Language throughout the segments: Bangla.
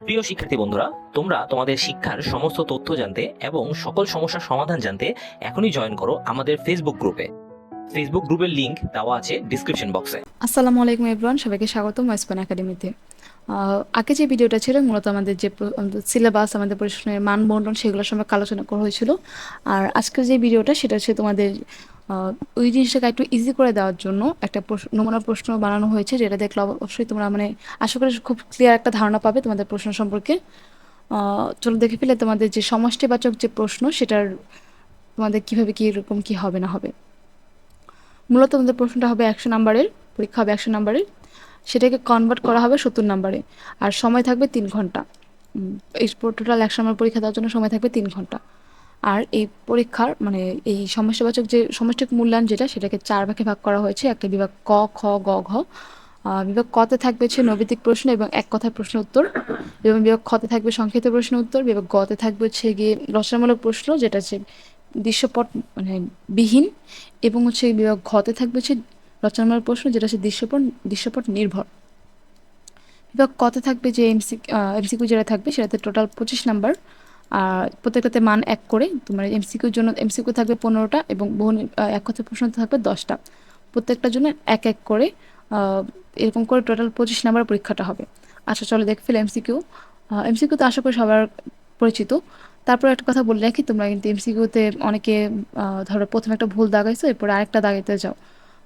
প্রিয় শিক্ষার্থী বন্ধুরা, তোমরা তোমাদের শিক্ষার সমস্ত তথ্য জানতে এবং সকল সমস্যার সমাধান জানতে এখনই জয়েন করো আমাদের ফেসবুক গ্রুপে ফেসবুক গ্রুপের লিংক দেওয়া আছে ডিসক্রিপশন বক্সে আসসালামু আলাইকুম এভরিওয়ান সবাইকে স্বাগতম ওয়েস্পান একাডেমিতে আগে যে ভিডিওটা ছিল মূলত আমাদের যে সিলেবাস আমাদের প্রশ্নের মান বন্টন সেগুলোর সম্পর্কে আলোচনা করা হয়েছিল। আর আজকের যে ভিডিওটা সেটা হচ্ছে তোমাদের ওই জিনিসটাকে একটু ইজি করে দেওয়ার জন্য একটা নমুনা প্রশ্ন বানানো হয়েছে যেটা দেখলে অবশ্যই তোমরা মানে আশা করি খুব ক্লিয়ার একটা ধারণা পাবে তোমাদের প্রশ্ন সম্পর্কে। চলো দেখে ফেলে তোমাদের যে সমষ্টিবাচক যে প্রশ্ন সেটার তোমাদের কীভাবে কি এরকম কি হবে না হবে। মূলত আমাদের প্রশ্নটা হবে একশো নাম্বারের, পরীক্ষা হবে একশো নাম্বারের। সেটাকে কনভার্ট করা হবে সত্তর নাম্বারে। আর সময় থাকবে তিন ঘণ্টা। এই টোটাল একশো নম্বর পরীক্ষা দেওয়ার জন্য সময় থাকবে তিন ঘণ্টা। আর এই পরীক্ষার মানে এই সমস্যাবাচক যে সমষ্টিক মূল্যায়ন যেটা, সেটাকে চার ভাগে ভাগ করা হয়েছে। একটা বিভাগ ক, খ, গ, ঘ। বিভাগ কতে থাকবে হচ্ছে নৈবেদিক প্রশ্ন এবং এক কথায় প্রশ্ন উত্তর। এবং বিভাগ খতে থাকবে সংক্ষিপ্ত প্রশ্ন উত্তর। বিভাগ গতে থাকবে হচ্ছে গিয়ে রচনামূলক প্রশ্ন, যেটা হচ্ছে দৃশ্যপট মানে বিহীন। এবং হচ্ছে বিভাগ ঘতে থাকবে হচ্ছে রচনামূলক প্রশ্ন, যেটা হচ্ছে দৃশ্যপট দৃশ্যপট নির্ভর। বিভাগ কতে থাকবে যে এমসি এমসিকিউ যেটা থাকবে, সেটাতে টোটাল পঁচিশ নাম্বার। আর প্রত্যেকটাতে মান এক করে তোমার এমসিকিউর জন্য এমসিকিউ থাকবে পনেরোটা এবং বহু এক কথায় প্রশ্ন থাকবে দশটা। প্রত্যেকটার জন্য এক এক করে এরকম করে টোটাল পঁচিশ নাম্বার পরীক্ষাটা হবে। আচ্ছা চলো দেখে ফেলে এমসিকিউ এমসিকিউ তো আশা করি সবার পরিচিত। তারপর একটা কথা বলে রাখি, তোমরা কিন্তু এমসিকিউতে অনেকে ধরো প্রথমে একটা ভুল দাগাইছো, এরপর আরেকটা দাগাইতে যাও।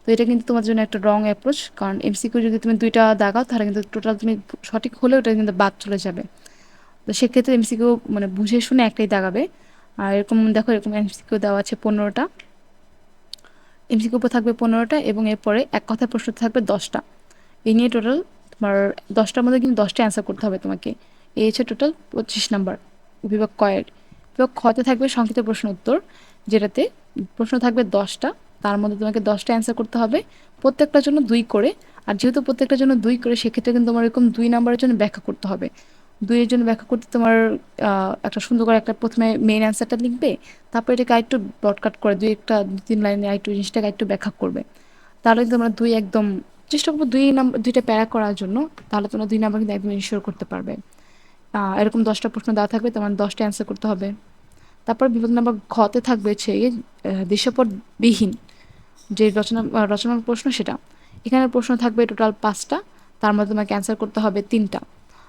তো এটা কিন্তু তোমার জন্য একটা রং অ্যাপ্রোচ কারণ এমসিকিউ যদি তুমি দুইটা দাগাও, তাহলে কিন্তু টোটাল তুমি সঠিক হলেও ওটা কিন্তু বাদ চলে যাবে। তো সেক্ষেত্রে এমসিকিউ মানে বুঝে শুনে একটাই দাগাবে। আর এরকম দেখো, এরকম এমসিকিউ দেওয়া আছে পনেরোটা। এমসিকিউ থাকবে পনেরোটা এবং এরপরে এক কথায় প্রশ্ন থাকবে দশটা। এই নিয়ে টোটাল তোমার দশটার মধ্যে কিন্তু দশটা অ্যান্সার করতে হবে তোমাকে। এই হচ্ছে টোটাল পঁচিশ নাম্বার বিভাগ কয়ের। বিভাগ খতে থাকবে সংক্ষিপ্ত প্রশ্ন উত্তর, যেটাতে প্রশ্ন থাকবে দশটা। তার মধ্যে তোমাকে দশটা অ্যান্সার করতে হবে। প্রত্যেকটার জন্য দুই করে। আর যেহেতু প্রত্যেকটার জন্য দুই করে, সেক্ষেত্রে কিন্তু তোমার এরকম দুই নাম্বারের জন্য ব্যাখ্যা করতে হবে। দুইয়ের জন্য ব্যাখ্যা করতে তোমার একটা সুন্দর করে একটা প্রথমে মেইন অ্যান্সারটা লিখবে তারপর এটাকে আরেকটু ব্রডকাট করে দুই একটা দুই তিন লাইনে আরেকটু জিনিসটাকে একটু ব্যাখ্যা করবে। তাহলে তোমরা দুই একদম চেষ্টা করব দুই নাম্বার দুইটা প্যারা করার জন্য তাহলে তোমরা দুই নাম্বার কিন্তু একদম ইনশিওর করতে পারবে। এরকম দশটা প্রশ্ন দেওয়া থাকবে তোমার দশটা অ্যান্সার করতে হবে। তারপর বিপদ নাম্বার ঘতে থাকবে হচ্ছে গিয়ে, বিহীন যে রচনা রচনার প্রশ্ন সেটা। এখানে প্রশ্ন থাকবে টোটাল পাঁচটা তার মধ্যে তোমাকে অ্যান্সার করতে হবে তিনটা।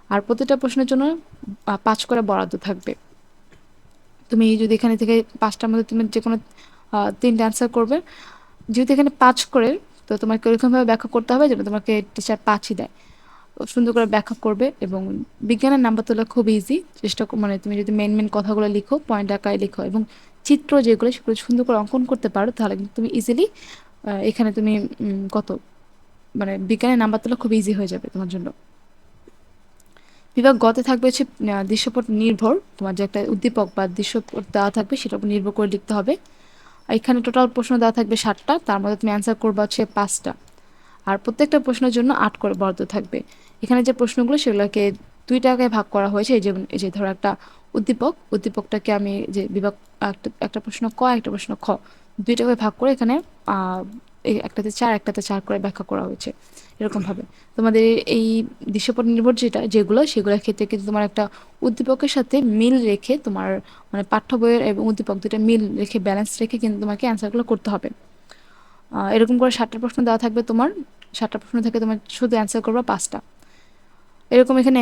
আর প্রতিটা প্রশ্নের জন্য পাঁচ করে বরাদ্দ থাকবে। তুমি যদি এখানে থেকে পাঁচটার মধ্যে তুমি যে কোনো তিনটা অ্যান্সার করবে। যেহেতু এখানে পাঁচ করে, তো তোমাকে ওইরকমভাবে ব্যাখ্যা করতে হবে যেন তোমাকে টিচার পাঁচই দেয়। সুন্দর করে ব্যাখ্যা করবে এবং বিজ্ঞানের নাম্বার তোলা খুব ইজি চেষ্টা মানে তুমি যদি মেন মেন কথাগুলো লিখো পয়েন্ট আকারে লিখো এবং চিত্র যেগুলো, সেগুলো সুন্দর করে অঙ্কন করতে পারো, তাহলে কিন্তু তুমি ইজিলি এখানে তুমি কত? মানে বিজ্ঞানের নাম্বার তোলা খুব ইজি হয়ে যাবে তোমার জন্য। বিভাগ গতে থাকবে হচ্ছে দৃশ্যপট নির্ভর। তোমার যে একটা উদ্দীপক বা দৃশ্যপট দেওয়া থাকবে সেটার উপর নির্ভর করে লিখতে হবে। আর এখানে টোটাল প্রশ্ন দেওয়া থাকবে ষাটটা তার মধ্যে তুমি অ্যান্সার করবে হচ্ছে পাঁচটা। আর প্রত্যেকটা প্রশ্নের জন্য আট করে বরাদ্দ থাকবে। এখানে যে প্রশ্নগুলো সেগুলোকে দুই টাকায় ভাগ করা হয়েছে, এই যে এই যে ধরো একটা উদ্দীপক, উদ্দীপকটাকে আমি যে বিভাগ, একটা একটা প্রশ্ন ক, একটা প্রশ্ন খ, দুই টাকায় ভাগ করে এখানে একটাতে চার একটাতে চার করে ব্যাখ্যা করা হয়েছে, এরকমভাবে। তোমাদের এই দৃশ্যপট নির্ভর যেটা, যেগুলো, সেগুলোর ক্ষেত্রে কিন্তু তোমার একটা উদ্দীপকের সাথে মিল রেখে তোমার মানে পাঠ্য বইয়ের এবং উদ্দীপক দুটা মিল রেখে ব্যালেন্স রেখে কিন্তু তোমাকে অ্যান্সারগুলো করতে হবে। এরকম করে ষাটটা প্রশ্ন দেওয়া থাকবে তোমার ষাটটা প্রশ্ন থেকে তোমার শুধু অ্যান্সার করবে পাঁচটা। এরকম এখানে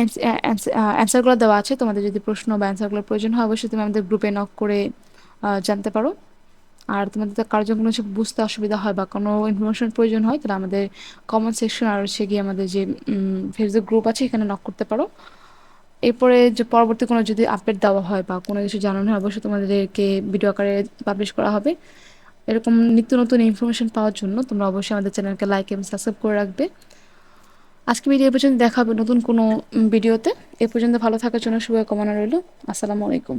অ্যান্সারগুলো দেওয়া আছে, তোমাদের যদি প্রশ্ন বা অ্যান্সারগুলোর প্রয়োজন হয়, অবশ্যই তুমি আমাদের গ্রুপে নক করে জানতে পারো। আর তোমাদের তো কারও কোনো বুঝতে অসুবিধা হয় বা কোনো ইনফরমেশন প্রয়োজন হয়, তাহলে আমাদের কমেন্ট সেকশন আর হচ্ছে গিয়ে আমাদের যে ফেসবুক গ্রুপ আছে, এখানে নক করতে পারো। এরপরে যে পরবর্তী কোনো যদি আপডেট দেওয়া হয় বা কোনো কিছু জানানো হয়, অবশ্যই তোমাদেরকে ভিডিও আকারে পাবলিশ করা হবে। এরকম নিত্য নতুন ইনফরমেশন পাওয়ার জন্য তোমরা অবশ্যই আমাদের চ্যানেলকে লাইক এবং সাবস্ক্রাইব করে রাখবে। আজকে ভিডিও এ পর্যন্ত দেখা হবে নতুন কোনো ভিডিওতে এ পর্যন্ত ভালো থাকার জন্য শুভ কামনা রইল। আসসালামু আলাইকুম।